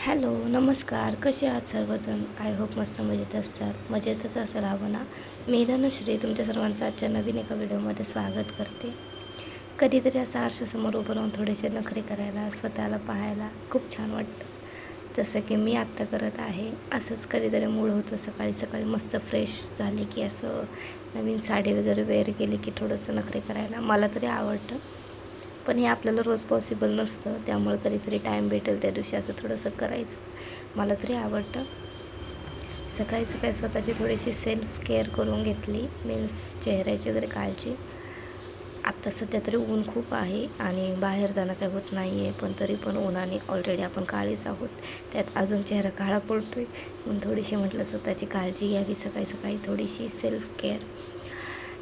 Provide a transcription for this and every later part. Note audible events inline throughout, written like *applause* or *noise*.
Hello नमस्कार. कसे आहात सर्वजण? आय होप मस्त मजेत असतात. मजेतच असाल हवं ना मी धनुश्री तुमच्या सर्वांचं आजच्या नवीन एका व्हिडिओमध्ये स्वागत करते. कधीतरी असं आरशासमोर उभं राहून थोडेसे नखरे करायला स्वतःला पाहायला खूप छान वाटतं. जसं की मी आत्ता करत आहे. असंच कधीतरी मूळ होतं. सकाळी सकाळी मस्त फ्रेश झाले की असं नवीन साडी वगैरे वेअर केली की थोडंसं नखरे करायला. मला तरी आवडतं. पण हे आपल्याला रोज पॉसिबल नसतं. त्यामुळे कधीतरी टाईम भेटेल त्या दिवशी असं थोडंसं करायचं. मला तरी आवडतं. सकाळी सकाळी स्वतःची थोडीशी सेल्फ केअर करून घेतली. मीन्स चेहऱ्याची वगैरे काळजी. आत्ता सध्या तरी ऊन खूप आहे आणि बाहेर जाणं काही होत नाही आहे पण तरी पण उन्हाने ऑलरेडी आपण काळीच आहोत. त्यात अजून चेहरा काळा पडतो आहे म्हणून थोडीशी म्हटलं स्वतःची काळजी घ्यावी. सकाळी सकाळी थोडीशी सेल्फ केअर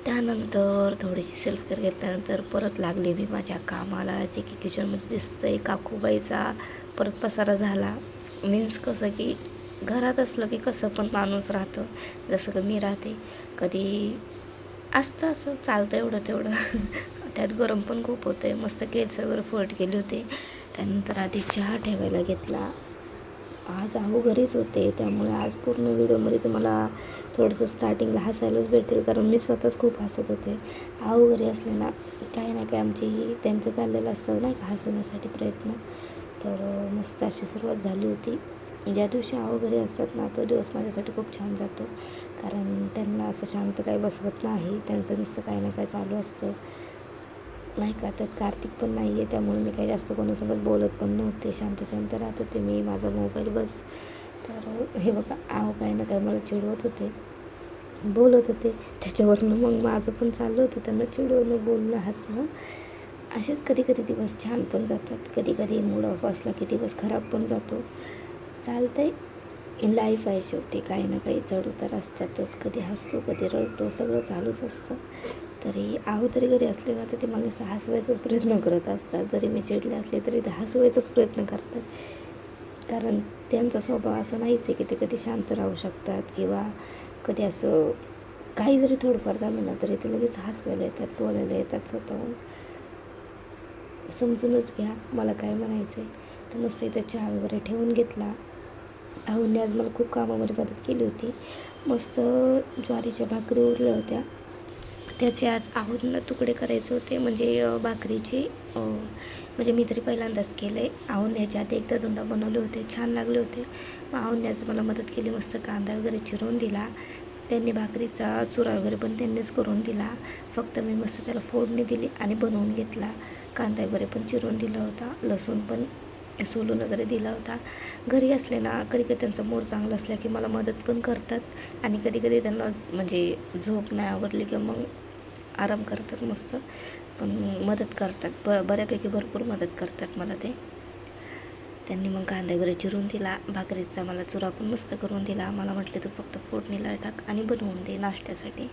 त्यानंतर थोडीशी सेल्फ केअर घेतल्यानंतर परत लागले मी माझ्या कामाला जे की किचनमध्ये दिसतं आहे काकूबाईचा परत पसारा झाला. मीन्स कसं की घरात असलं की कसं पण माणूस राहतं जसं की मी राहते. कधी असतं असं चालतं एवढं तेवढं. *laughs* त्यात गरम पण खूप होतं आहे मस्त केस वगैरे फट गेले होते. त्यानंतर आधी चहा ठेवायला घेतला. आज आहो घरीच होते त्यामुळे आज पूर्ण व्हिडिओमध्ये तुम्हाला थोडंसं स्टार्टिंगला हसायलाच भेटेल कारण मी स्वतःच खूप हसत होते. आहो घरी असलेला काही ना काही आमची त्यांचं चाललेलं असतं नाही का हसवण्यासाठी प्रयत्न. तर मस्त अशी सुरुवात झाली होती. ज्या दिवशी आहो घरी असतात ना तो दिवस माझ्यासाठी खूप छान जातो. कारण त्यांना असं शांत काही बसवत नाही त्यांचं नुसतं काही ना काही चालू असतं. नाही का? तर कार्तिक पण नाही आहे त्यामुळे मी काही जास्त कोणासोबत बोलत पण नव्हते. शांत शांत राहत होते मी माझा मोबाईल बस. तर हे बघा आहो काय ना काय मला चिडवत होते. बोलत होते. त्याच्यावरनं मग माझं पण चाललं होतं. त्यांना चिडवणं बोलणं हसणं. असेच कधी कधी दिवस छान पण जातात. कधी कधी मूड ऑफ असला की दिवस खराब पण जातो. चालतं आहे लाईफ आहे शेवटी. काही ना काही चढउतार असतातच. कधी हसतो कधी रडतो. सगळं चालूच असतं. तरी आहो तरी घरी असले ना तर ते मला हसवायचाच प्रयत्न करत असतात. जरी मी चिडले असले तरी ते हसवायचाच प्रयत्न करतात. कारण त्यांचा स्वभाव असा नाहीच आहे की ते कधी शांत राहू शकतात किंवा कधी असं काही जरी थोडंफार झालं ना तरी ते लगेच हसवायला येतात बोलायला येतात स्वतःहून. समजूनच घ्या मला काय म्हणायचं आहे तर मस्त इथं चहा वगैरे ठेवून घेतला. अहोने आज मला खूप कामामध्ये मदत केली होती. मस्त ज्वारीच्या भाकरी उरल्या होत्या. त्याचे आज आहोंना तुकडे करायचे होते. म्हणजे भाकरीचे म्हणजे मी तरी पहिल्यांदाच केलं आहे आहोन ह्याच्या आधी एकदा दोनदा बनवले होते. छान लागले होते. मग आहोने मला मदत केली. मस्त कांदा वगैरे चिरून दिला. त्यांनी भाकरीचा चुरा वगैरे पण त्यांनीच करून दिला. फक्त मी मस्त त्याला फोडणी दिली आणि बनवून घेतला. कांदा वगैरे पण चिरून दिला होता. लसूण पण सोलून वगैरे दिला होता. घरी असले ना कधी कधी त्यांचा मूड चांगला असला की मला मदत पण करतात. आणि कधी कधी त्यांना म्हणजे झोप नाही आवडली की मग आराम करतात मस्त. पण मदत करतात. ब बऱ्यापैकी भरपूर मदत करतात मला ते. त्यांनी मग कांदा वगैरे चिरून दिला. भाकरीचा मला चुरा पण मस्त करून दिला. मला म्हटले तू फक्त फोडणीला टाक आणि बनवून दे नाश्त्यासाठी.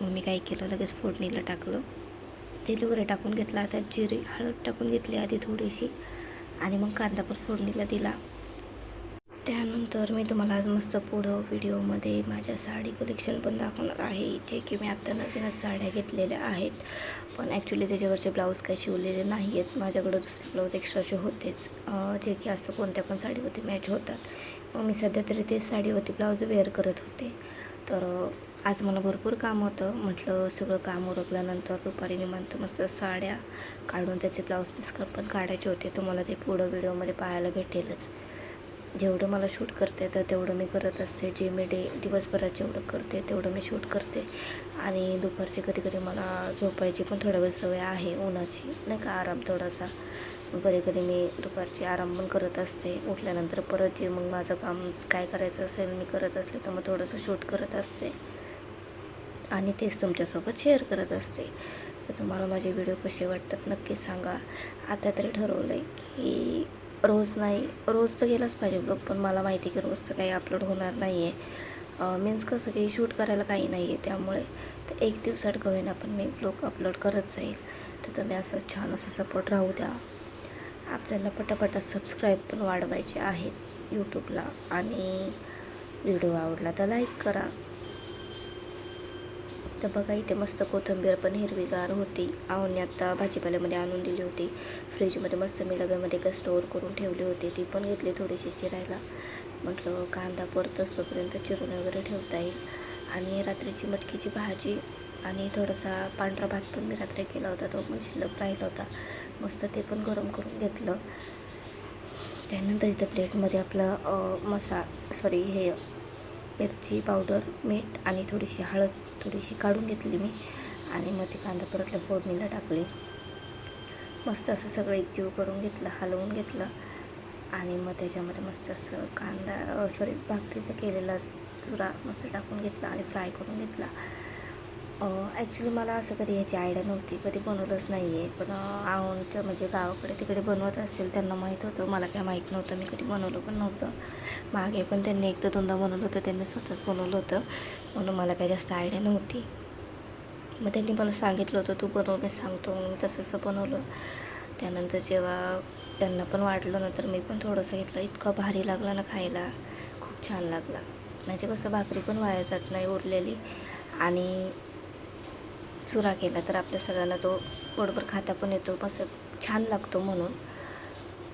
मग मी काय केलं लगेच फोडणीला टाकलं. तेल वगैरे टाकून घेतला. त्यात जिरे हळद टाकून घेतली आधी थोडीशी. आणि मग कांदा पण फोडणीला दिला. त्यानंतर मी तुम्हाला आज मस्त पुढं व्हिडिओमध्ये माझ्या साडी कलेक्शन पण दाखवणार आहे जे की मी आत्ता नवीनच साड्या घेतलेल्या आहेत. पण ॲक्च्युली त्याच्यावरचे ब्लाऊज काही शिवलेले नाही आहेत माझ्याकडं दुसरे ब्लाऊज एक्स्ट्राचे होतेच. जे की असं कोणत्या पण साडीवरती मॅच होतात. मग मी सध्या तरी तेच साडीवरती ब्लाऊज वेअर करत होते. तर आज मला भरपूर काम होतं. म्हटलं सगळं काम उरकल्यानंतर दुपारी निमंत मस्त साड्या काढून त्याचे ब्लाऊज पीस पण काढायचे होते. तुम्हाला ते पुढं व्हिडिओमध्ये पाहायला भेटेलच. जेवढं मला शूट करते तर तेवढं मी करत असते. जे मी डे दिवसभरात जेवढं करते तेवढं मी शूट करते. आणि दुपारची कधी कधी मला झोपायची पण थोडा वेळ सवय आहे उन्हाची. नाही का आराम थोडासा. मग कधी कधी मी दुपारची आराम पण करत असते. उठल्यानंतर परत जे मग माझं काम काय करायचं असेल मी करत असले तर मग थोडंसं शूट करत असते. आणि तेच तुमच्यासोबत शेअर करत असते. तर तुम्हाला माझे व्हिडिओ कसे वाटतात नक्की सांगा. आता तरी ठरवलं आहे की रोज नाही रोज तर गेलाच पाहिजे ब्लॉग पण मला माहिती आहे की रोज तर काही अपलोड होणार नाही आहे मीन्स कसं की शूट करायला काही नाही आहे त्यामुळे तर एक दिवसात कवेन होईना पण मी ब्लॉग अपलोड करत जाईल. तर तुम्ही असं छान असा सपोर्ट राहू द्या. आपल्याला पटापटा सबस्क्राईब पण वाढवायचे आहेत यूट्यूबला आणि व्हिडिओ आवडला तर लाईक करा. तर बघा इथे मस्त कोथिंबीर पण हिरवीगार होती. आवडने आत्ता भाजीपाल्यामध्ये आणून दिली होती. फ्रीजमध्ये मस्त मी डब्यामध्ये का स्टोअर करून ठेवली होती. ती पण घेतली थोडीशी चिरायला. म्हटलं कांदा परत असतोपर्यंत चिरून वगैरे ठेवता येईल. आणि रात्रीची मटकीची भाजी आणि थोडासा पांढरा भात पण मी रात्री केला होता. तो पण शिल्लक राहिला होता. मस्त ते पण गरम करून घेतलं. त्यानंतर इथं प्लेटमध्ये आपलं मसा सॉरी हे मिरची पावडर मीठ आणि थोडीशी हळद थोडीशी काढून घेतली मी आणि मग ती कांदा परतल्या फोडणीला टाकली. मस्त असं सगळं एकजीव करून घेतलं हलवून घेतलं आणि मग त्याच्यामध्ये मस्त असं कांदा सॉरी भाकरीचा केलेला चुरा मस्त टाकून घेतला आणि फ्राय करून घेतला. ॲक्च्युली मला असं कधी ह्याची आयडिया नव्हती. कधी बनवलंच नाही आहे पण आमच्या म्हणजे गावाकडे तिकडे बनवत असतील त्यांना माहीत होतं. मला काय माहीत नव्हतं. मी कधी बनवलं पण नव्हतं. मागे पण त्यांनी एकदा दोनदा बनवलं होतं. त्यांनी स्वतःच बनवलं होतं. म्हणून मला काही जास्त आयडिया नव्हती. मग त्यांनी मला सांगितलं होतं तू बनव मी सांगतो. मग मी तसं असं बनवलं. त्यानंतर जेव्हा त्यांना पण वाटलं ना तर मी पण थोडंसं घेतलं. इतकं भारी लागलं ना खायला. खूप छान लागला. म्हणजे कसं भाकरी पण वाया जात नाही उरलेली. आणि चुरा केला तर आपल्या सगळ्यांना तो बरोबर खाता पण येतो असं छान लागतो म्हणून.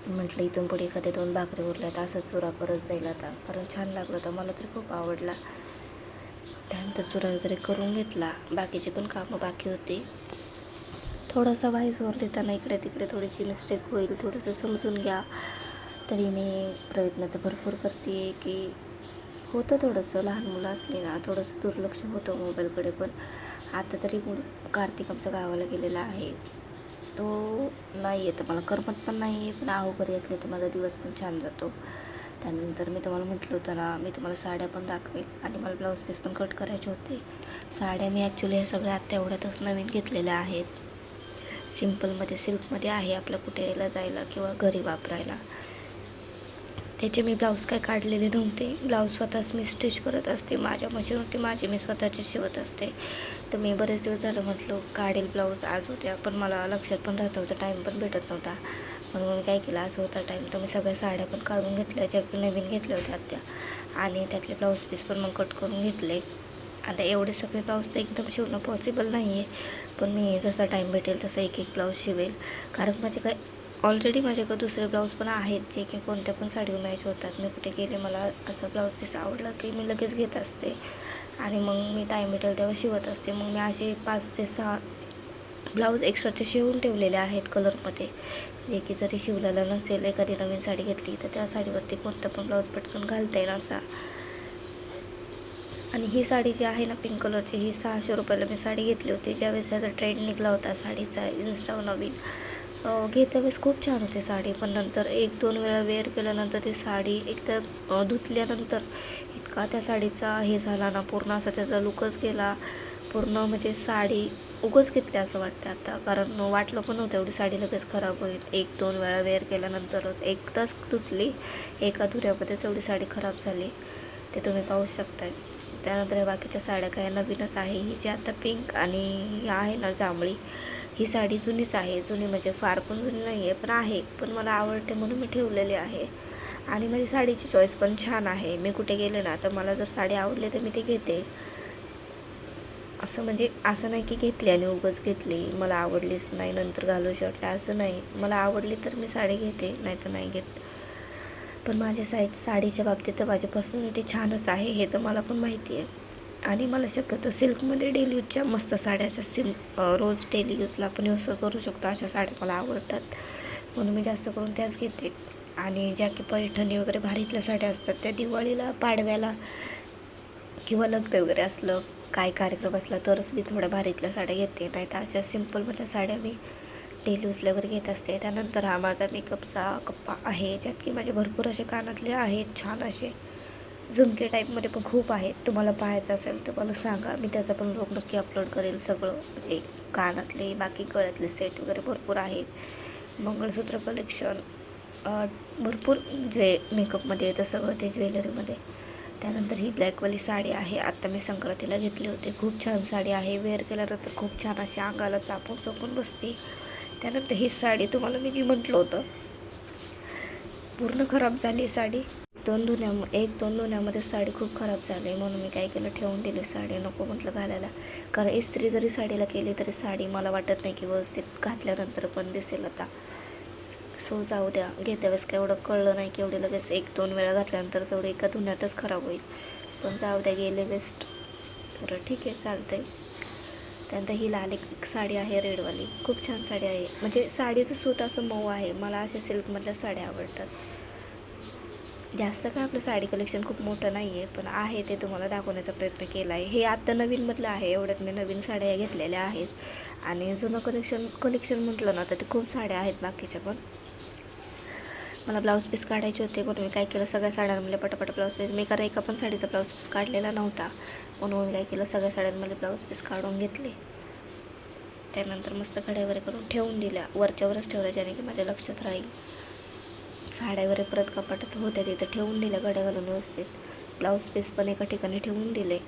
म्हटलं इथून पुढे एखाद्या दोन भाकरी उरल्या तर असं चुरा करत जाईल आता. कारण छान लागलं होतं मला तर खूप आवडला. त्यानंतर चुरा वगैरे करून घेतला. बाकीचे पण कामं बाकी होती. थोडासा वाईस वर देताना इकडे तिकडे थोडीशी मिस्टेक होईल थोडंसं समजून घ्या. तरी मी प्रयत्न तर भरपूर करते की होतं थोडंसं. लहान मुलं असली ना थोडंसं दुर्लक्ष होतं मोबाईलकडे पण. आता तरी कार्तिक आमच्या गावाला गेलेला आहे. तो नाही आहे तर मला करमत पण नाही आहे. पण आहो घरी असले तर माझा दिवस पण छान जातो. त्यानंतर मी तुम्हाला म्हटलं होतं ना मी तुम्हाला साड्या पण दाखवेल आणि मला ब्लाऊज पीस पण कट करायचे होते. साड्या मी ॲक्च्युली ह्या सगळ्या आत्ता एवढ्यातच नवीन घेतलेल्या आहेत. सिम्पलमध्ये सिल्कमध्ये आहे आपलं कुठे यायला जायला किंवा घरी वापरायला. त्याचे मी ब्लाऊज काय काढलेले नव्हते. ब्लाऊज स्वतःच मी स्टिच करत असते. माझ्या मशीनवरती माझे मी स्वतःचे शिवत असते. तर मी बरेच दिवस झालं म्हटलं काढेल ब्लाऊज आज होत्या पण मला लक्षात पण राहत होतं टाईम पण भेटत नव्हता. म्हणून मी काय केलं आज होता टाईम तर मी सगळ्या साड्या पण काढून घेतल्या. ज्या नवीन घेतल्या होत्या त्या. आणि त्यातले ब्लाऊज पीस पण मग कट करून घेतले. आता एवढे सगळे ब्लाऊज तर एकदम शिवणं पॉसिबल नाही आहे पण मी जसा टाईम भेटेल तसं एक एक ब्लाऊज शिवेल. कारण माझे काय ऑलरेडी माझ्याकडे दुसरे ब्लाऊज पण आहेत जे की कोणत्या पण साडीवर मॅच होतात. मी कुठे गेले मला असं ब्लाऊज पीस आवडलं की मी लगेच घेत असते. आणि मग मी टाईम भेटेल तेव्हा शिवत असते. मग मी असे पाच ते सहा ब्लाऊज एक्स्ट्राचे शिवून ठेवलेले आहेत कलरमध्ये जे की जरी शिवलेला नसेल एखादी नवीन साडी घेतली तर त्या साडीवरती कोणता पण ब्लाऊज पटकन घालता येईल असा. आणि ही साडी जी आहे ना पिंक कलरची ही सहाशे रुपयाला मी साडी घेतली होती. ज्यावेळेस त्याचा ट्रेंड निघला होता साडीचा इन्स्टा नवीन. घेता वेळेस खूप छान होती साडी पण नंतर एक दोन वेळा वेअर केल्यानंतर ती साडी एकदा धुतल्यानंतर इतका त्या साडीचा हे झाला ना पूर्ण असा त्याचा लुकच गेला. पूर्ण म्हणजे साडी उगच घेतली असं वाटतं आता. कारण वाटलं पण नव्हतं एवढी साडी लगेच खराब होईल. एक दोन वेळा वेअर केल्यानंतरच एकदाच धुतली एका धुऱ्यामध्येच एवढी साडी खराब झाली. ते तुम्ही पाहू शकताय. त्यानंतर बाकीच्या साड्या काय नवीनच आहे. ही जी आता पिंक आणि ही आहे ना जांभळी ही साडी जुनीच आहे. जुनी म्हणजे फार पण जुनी नाही आहे पण आहे. पण मला आवडते म्हणून मी ठेवलेली आहे. आणि माझी साडीची चॉईस पण छान आहे. मी कुठे गेले ना तर मला जर साडी आवडली तर मी ती घेते. असं म्हणजे असं नाही की घेतली आणि उगाच घेतली. मला आवडलीच नाही नंतर घालू शकले असं नाही. मला आवडली तर मी साडी घेते नाही तर नाही घेत. पण माझ्या साईड साडीच्या बाबतीत तर माझी पर्सनॅलिटी छानच आहे हे तर मला पण माहिती आहे आणि मला शक्यतो सिल्कमध्ये डेली यूजच्या मस्त साड्या अशा सिम रोज डेली यूजला आपण यूज करू शकतो. अशा साड्या मला आवडतात. म्हणून मी जास्त करून त्याच घेते. आणि ज्या की पैठणी वगैरे भारीतल्या साड्या असतात त्या दिवाळीला पाडव्याला किंवा लग्न वगैरे असलं काय कार्यक्रम असला तरच मी थोड्या भारीतल्या साड्या घेते. नाही तर अशा सिम्पलमधल्या साड्या मी डेली यूजला वगैरे घेत असते. त्यानंतर हा माझा मेकअपचा कप्पा आहे ज्यात की माझे भरपूर असे कानातले आहेत छान असे झुमके टाईपमध्ये पण खूप आहेत तुम्हाला पाहायचं असेल तर मला सांगा. मी त्याचा पण ब्लॉग नक्की अपलोड करेल सगळं. म्हणजे कानातले बाकी गळ्यातले सेट वगैरे भरपूर आहेत. मंगळसूत्र कलेक्शन भरपूर ज्वे मेकअपमध्ये येतं सगळं ते ज्वेलरीमध्ये त्यानंतर ही ब्लॅकवाली साडी आहे. आत्ता मी संक्रांतीला घेतली होती. खूप छान साडी आहे. वेअर केल्यानंतर खूप छान अशी अंगाला चापून चोपून बसते. त्यानंतर ही साडी तुम्हाला मी जी म्हटलं होतं पूर्ण खराब झाली साडी. दोन धुण्या एक दोन धुण्यामध्ये साडी खूप खराब झाली म्हणून मी काय केलं ठेवून दिली साडी. नको म्हटलं घालायला. कारण इस्त्री जरी साडीला केली तरी साडी मला वाटत नाही की व्यवस्थित घातल्यानंतर पण दिसेल आता. सो जाऊ द्या. घेत्या वेळेस काय एवढं कळलं नाही की एवढी लगेच एक दोन वेळा घातल्यानंतर तेवढं एका धुण्यातच खराब होईल. पण जाऊ द्या गेले वेस्ट. तर ठीक आहे चालतंय. त्यानंतर ही लाल एक एक साडी आहे रेडवाली. खूप छान साडी आहे. म्हणजे साडीचं सूत असं मऊ आहे. मला अशा सिल्कमधल्या साड्या आवडतात. जास्त काय आपलं साडी कलेक्शन खूप मोठं नाही आहे पण आहे ते तुम्हाला दाखवण्याचा प्रयत्न केला आहे हे आत्ता नवीनमधलं आहे एवढ्यात मी नवीन साड्या घेतलेल्या आहेत. आणि जुनं कलेक्शन कलेक्शन म्हटलं ना तर ते खूप साड्या आहेत बाकीच्या पण. मला ब्लाऊज पीस काढायचे होते पण मी काय केलं सगळ्या साड्यांमध्ये पटापट ब्लाऊज पीस मी कारण एका पण साडीचा ब्लाऊज पीस काढलेला नव्हता. म्हणून मी काय केलं सगळ्या साड्यांमध्ये ब्लाऊज पीस काढून घेतले. त्यानंतर मस्त कढाई वगैरे करून ठेवून दिल्या. वरच्यावरच ठेवल्या ज्याने की माझ्या लक्षात राहील. साड्या वगैरे परत कपाटात होत्या तिथं ठेवून दिल्या गड्या घालून व्यवस्थित ब्लाऊज पीस पण एका ठिकाणी ठेवून दिले.